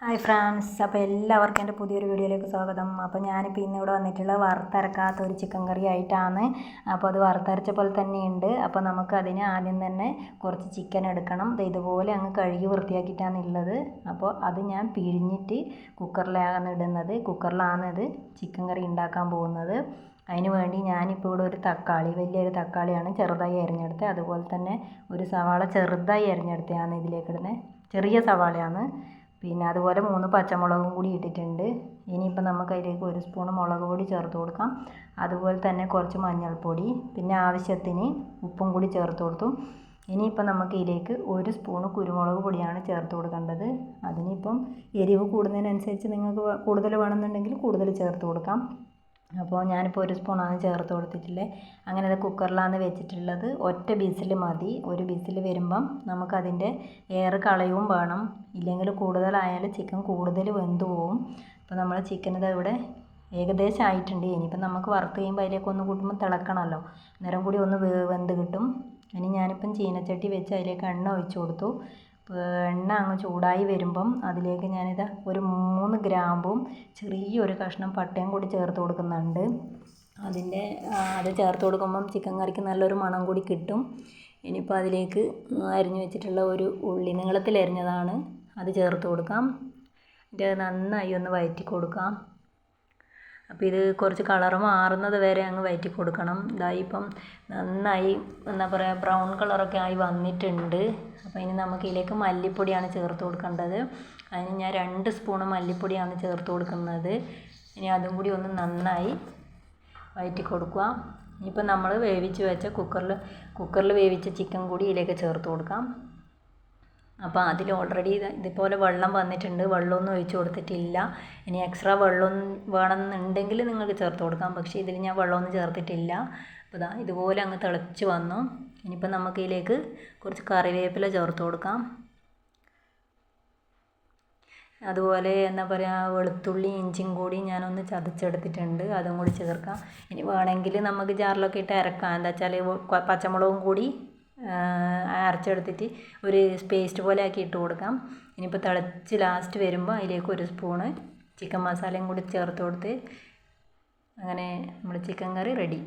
Hi France അപ്പോൾ എല്ലാവർക്കും എന്റെ പുതിയൊരു വീഡിയോയിലേക്ക് സ്വാഗതം. അപ്പോൾ ഞാനിപ്പോൾ ഇന്ന് ഇവിടെ വന്നിട്ടുള്ള വറുത്തരക്കാത്ത ഒരു ചിക്കൻ കറി ആയിട്ടാണ്. അപ്പോൾ അത് വറുത്തരച്ച പോലെ തന്നെയുണ്ട്. അപ്പോൾ നമുക്ക് അതിന് ആദ്യം തന്നെ കുറച്ച് ചിക്കൻ എടുക്കണം. ഇതുപോലെ അങ്ങ് കഴുകി വൃത്തിയാക്കിയിട്ടാണ് ഉള്ളത് അപ്പോൾ അത് ഞാൻ പിഴിഞ്ഞിട്ട് കുക്കറിലാണ് ഇടുന്നത്. കുക്കറിലാണ് ഇത് ചിക്കൻ കറി ഉണ്ടാക്കാൻ പോകുന്നത്. അതിന് വേണ്ടി ഞാനിപ്പോൾ ഇവിടെ ഒരു തക്കാളി വലിയൊരു തക്കാളിയാണ് ചെറുതായി അരിഞ്ഞെടുത്തത്. അതുപോലെ തന്നെ ഒരു സവാള ചെറുതായി അരിഞ്ഞെടുത്തതാണ് ഇതിലേക്ക് ഇടുന്നത്. ചെറിയ സവാളയാണ്. പിന്നെ അതുപോലെ മൂന്ന് പച്ചമുളകും കൂടി ഇട്ടിട്ടുണ്ട്. ഇനിയിപ്പോൾ നമുക്ക് അതിലേക്ക് ഒരു സ്പൂൺ മുളക് പൊടി ചേർത്ത് കൊടുക്കാം. അതുപോലെ തന്നെ കുറച്ച് മഞ്ഞൾപ്പൊടി പിന്നെ ആവശ്യത്തിന് ഉപ്പും കൂടി ചേർത്ത് കൊടുത്തു. ഇനിയിപ്പോൾ നമുക്ക് ഇതിലേക്ക് ഒരു സ്പൂണ് കുരുമുളക് പൊടിയാണ് ചേർത്ത് കൊടുക്കേണ്ടത്. അതിനിപ്പം എരിവ് കൂടുന്നതിനനുസരിച്ച് നിങ്ങൾക്ക് കൂടുതൽ വേണമെന്നുണ്ടെങ്കിൽ കൂടുതൽ ചേർത്ത് കൊടുക്കാം. അപ്പോൾ ഞാനിപ്പോൾ ഒരു സ്പൂണാണ് ചേർത്ത് കൊടുത്തിട്ടുള്ളത്. അങ്ങനെ അത് കുക്കറിലാണ് വെച്ചിട്ടുള്ളത് ഒറ്റ ബീസിൽ മതി. ഒരു ബീസിൽ വരുമ്പം നമുക്കതിന്റെ എയർ കളയും വേണം. ഇല്ലെങ്കിൽ കൂടുതലായാൽ ചിക്കൻ കൂടുതൽ വെന്ത് പോവും. അപ്പോൾ നമ്മൾ ചിക്കൻ ഇത് ഇവിടെ ഏകദേശം ആയിട്ടുണ്ട്. ഇനിയിപ്പം നമുക്ക് വറുത്ത് കഴിയുമ്പോൾ അതിലേക്ക് ഒന്ന് കൂട്ടുമ്പോൾ തിളക്കണമല്ലോ. അന്നേരം കൂടി ഒന്ന് വെന്ത് കിട്ടും. ഇനി ഞാനിപ്പം ചീനച്ചട്ടി വെച്ച് അതിലേക്ക് എണ്ണ ഒഴിച്ച് കൊടുത്തു. എണ്ണ അങ്ങ് ചൂടായി വരുമ്പം അതിലേക്ക് ഞാനിത് ഒരു മൂന്ന് ഗ്രാമ്പും ചെറിയൊരു കഷ്ണം പട്ടയും കൂടി ചേർത്ത് കൊടുക്കുന്നുണ്ട്. അതിന്റെ അത് ചേർത്ത് കൊടുക്കുമ്പം ചിക്കൻ കറിക്ക് നല്ലൊരു മണം കൂടി കിട്ടും. ഇനിയിപ്പോൾ അതിലേക്ക് അരിഞ്ഞു വെച്ചിട്ടുള്ള ഒരു ഉള്ളി നീളത്തിൽ അരിഞ്ഞതാണ്. അത് ചേർത്ത് കൊടുക്കാം. ഇത് നന്നായി ഒന്ന് വഴറ്റി കൊടുക്കാം. അപ്പോൾ ഇത് കുറച്ച് കളർ മാറുന്നത് വരെ അങ്ങ് വഴറ്റി കൊടുക്കണം. ഇതാ ഇപ്പം നന്നായി എന്താ പറയുക ബ്രൗൺ കളറൊക്കെ ആയി വന്നിട്ടുണ്ട്. അപ്പോൾ ഇനി നമുക്ക് ഇതിലേക്ക് മല്ലിപ്പൊടിയാണ് ചേർത്ത് കൊടുക്കേണ്ടത്. അതിന് ഞാൻ രണ്ട് സ്പൂണ് മല്ലിപ്പൊടിയാണ് ചേർത്ത് കൊടുക്കുന്നത്. ഇനി അതും കൂടി ഒന്ന് നന്നായി വഴറ്റി കൊടുക്കുക. ഇനിയിപ്പോൾ നമ്മൾ വേവിച്ച് വെച്ച കുക്കറിൽ കുക്കറിൽ വേവിച്ച ചിക്കൻ കൂടി ഇതിലേക്ക് ചേർത്ത് കൊടുക്കാം. അപ്പോൾ അതിൽ ഓൾറെഡി ഇതുപോലെ വെള്ളം വന്നിട്ടുണ്ട്. വെള്ളമൊന്നും ഒഴിച്ച് കൊടുത്തിട്ടില്ല. ഇനി എക്സ്ട്രാ വെള്ളം വേണമെന്നുണ്ടെങ്കിൽ നിങ്ങൾക്ക് ചേർത്ത് കൊടുക്കാം. പക്ഷേ ഇതിൽ ഞാൻ വെള്ളമൊന്നും ചേർത്തിട്ടില്ല. അപ്പോൾ ഇതാ ഇതുപോലെ അങ്ങ് തിളച്ച് വന്നു. ഇനിയിപ്പോൾ നമുക്ക് ഇതിലേക്ക് കുറച്ച് കറിവേപ്പില ചേർത്ത് കൊടുക്കാം. അതുപോലെ എന്താ പറയുക വെളുത്തുള്ളി ഇഞ്ചിയും കൂടി ഞാനൊന്ന് ചതച്ചെടുത്തിട്ടുണ്ട്. അതും കൂടി ചേർക്കാം. ഇനി വേണമെങ്കിൽ നമുക്ക് ജാറിലൊക്കെ ഇട്ട് ഇറക്കാം എന്താ വെച്ചാൽ പച്ചമുളകും കൂടി അരച്ചെടുത്തിട്ട് ഒരു പേസ്റ്റ് പോലെ ആക്കി ഇട്ട് കൊടുക്കാം. ഇനിയിപ്പോൾ തിളച്ച് ലാസ്റ്റ് വരുമ്പോൾ അതിലേക്ക് ഒരു സ്പൂണ് ചിക്കൻ മസാലയും കൂടി ചേർത്ത് കൊടുത്ത് അങ്ങനെ നമ്മുടെ ചിക്കൻ കറി റെഡി